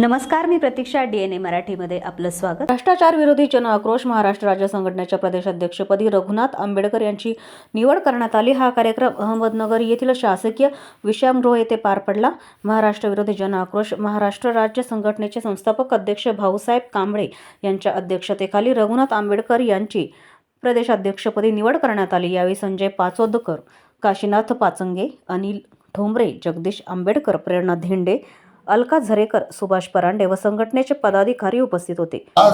नमस्कार मी प्रतीक्षा डीएनए मराठीमध्ये आपलं स्वागत. भ्रष्टाचार विरोधी जन आक्रोश महाराष्ट्र राज्य संघटनेच्या प्रदेशाध्यक्षपदी रघुनाथ आंबेडकर यांची निवड करण्यात आली. हा कार्यक्रम अहमदनगर येथील शासकीय विश्रामगृह येथे पार पडला. महाराष्ट्र विरोधी जन आक्रोश महाराष्ट्र राज्य संघटनेचे संस्थापक अध्यक्ष भाऊसाहेब कांबळे यांच्या अध्यक्षतेखाली रघुनाथ आंबेडकर यांची प्रदेशाध्यक्षपदी निवड करण्यात आली. यावेळी संजय पाचोदकर काशीनाथ पाचंगे अनिल ठोंबरे जगदीश आंबेडकर प्रेरणा धेंडे अलका झरेकर सुभाष परांडे व संघटनेचे पदाधिकारी उपस्थित होते. आज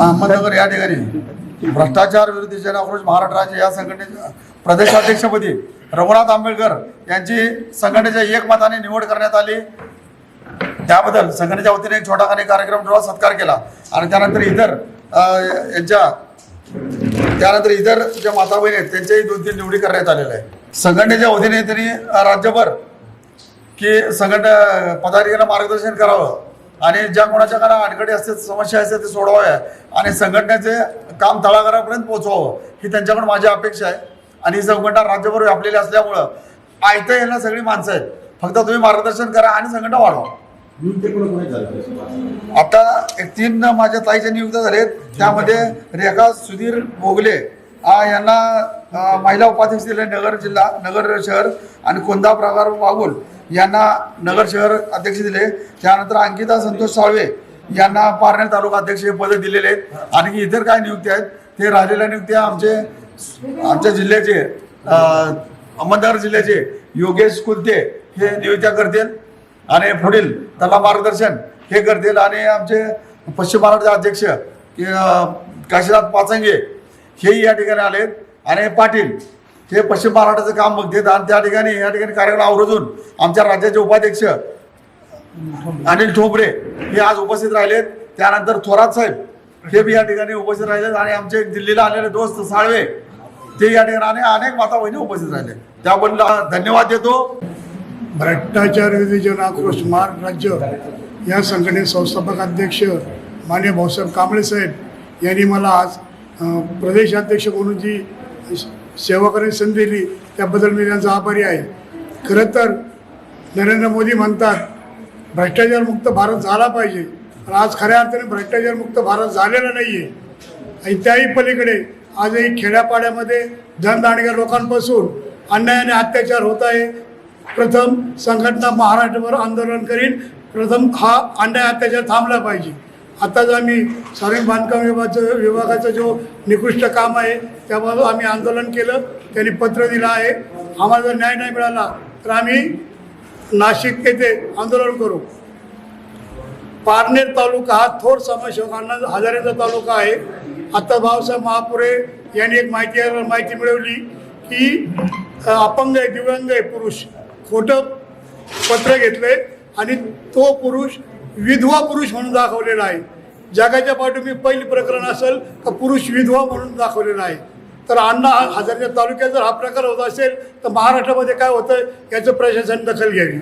अहमदनगर या ठिकाणी भ्रष्टाचार विरोधी जन आक्रोश महाराष्ट्र राज्य या संघटनेच्या प्रदेशाध्यक्षपदी रघुनाथ आंबेडकर यांची संघटनेच्या एकमताने निवड करण्यात आली. त्याबद्दल संघटनेच्या वतीने एक छोटा कार्यक्रम ठेवला सत्कार केला. आणि त्यानंतर इतर यांच्या त्यानंतर इतर ज्या माता बहिणी आहेत त्यांच्याही दोन तीन निवडी करण्यात आलेल्या आहे संघटनेच्या वतीने त्यांनी राज्यभर की संघटना पदाधिकाऱ्यांना मार्गदर्शन करावं. आणि ज्या कोणाच्या करा अडकडी असते समस्या असते ते सोडवाव्या आणि संघटनेचे काम तळागाळापर्यंत पोहोचवावं ही त्यांच्याकडून माझी अपेक्षा आहे. आणि ही संघटना राज्यभर व्यापलेली असल्यामुळं आयतं यांना सगळी माणसं आहेत. फक्त तुम्ही मार्गदर्शन करा आणि संघटना वाढवा. आता एक तीन माझ्या ताईच्या नियुक्त झालेत. त्यामध्ये रेखा सुधीर मोगले यांना महिला उपाध्यक्ष दिले नगर जिल्हा नगर शहर आणि कोंदा प्रकार वागुल यांना नगर शहर अध्यक्ष दिले. त्यानंतर अंकिता संतोष साळवे यांना पारनेर तालुका अध्यक्ष हे पद दिलेले आहेत. आणि इतर काय नियुक्ती आहेत ते राहिलेल्या नियुक्त्या आमचे आमच्या जिल्ह्याचे अहमदनगर जिल्ह्याचे योगेश कुलते हे नियुक्त्या करतील आणि पुढील त्याला मार्गदर्शन हे करतील. आणि आमचे पश्चिम महाराष्ट्र अध्यक्ष काशीनाथ पाचंगे हेही या ठिकाणी आलेत. आणि पाटील हे पश्चिम महाराष्ट्राचं काम बघतात आणि त्या ठिकाणी या ठिकाणी कार्यक्रम आवरोजून आमच्या राज्याचे उपाध्यक्ष अनिल ठोंबरे हे आज उपस्थित राहिलेत. त्यानंतर थोरात साहेब हे बी या ठिकाणी उपस्थित राहिलेत. आणि आमचे दिल्लीला आलेले दोस्त साळवे ते या ठिकाणी आणि अनेक माता बहिणी उपस्थित राहिले त्याबद्दल धन्यवाद देतो. भ्रष्टाचार विरोधी जन आक्रोश महाराष्ट्र राज्य या संघटनेचे संस्थापक अध्यक्ष मान्य भाऊसाहेब कांबळे साहेब यांनी मला आज प्रदेशाध्यक्ष म्हणून जी सेवा करण्याची संधी दिली त्याबद्दल मी त्यांचा आभारी आहे. खरं तर नरेंद्र मोदी म्हणतात भ्रष्टाचारमुक्त भारत झाला पाहिजे. पण आज खऱ्या अर्थाने भ्रष्टाचारमुक्त भारत झालेला नाही आहे आणि त्याही पलीकडे आजही खेड्यापाड्यामध्ये धनदांडग्या लोकांपासून अन्याय आणि अत्याचार होत आहे. प्रथम संघटना महाराष्ट्रभर आंदोलन करीन. प्रथम हा अन्याय अत्याचार थांबला पाहिजे. आताच आम्ही सार्वजनिक बांधकाम विभागाचं विभागाचं जो निकृष्ट काम आहे त्याबाबत आम्ही आंदोलन केलं. त्यांनी पत्र दिलं आहे. आम्हाला जर न्याय नाही मिळाला तर आम्ही नाशिक येथे आंदोलन करू. पारनेर तालुका हा थोर समाजसेवकांना हजारेचा तालुका आहे. आता भाऊसाहेब महापुरे यांनी एक माहिती माहिती मिळवली की अपंग आहे दिव्यांग आहे पुरुष. खोटं पत्र घेतलं आणि तो पुरुष विधवा पुरुष म्हणून दाखवलेला आहे जगाच्या पाठीमागे पहिली प्रकरण असेल तर पुरुष विधवा म्हणून दाखवलेला आहे तर अण्णा हजारच्या तालुक्यात जर हा प्रकार होत असेल तर महाराष्ट्रामध्ये काय होतं याचं प्रशासन दखल घ्यावी.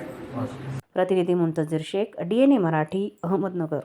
प्रतिनिधी मुंतजीर शेख डीएनए मराठी अहमदनगर.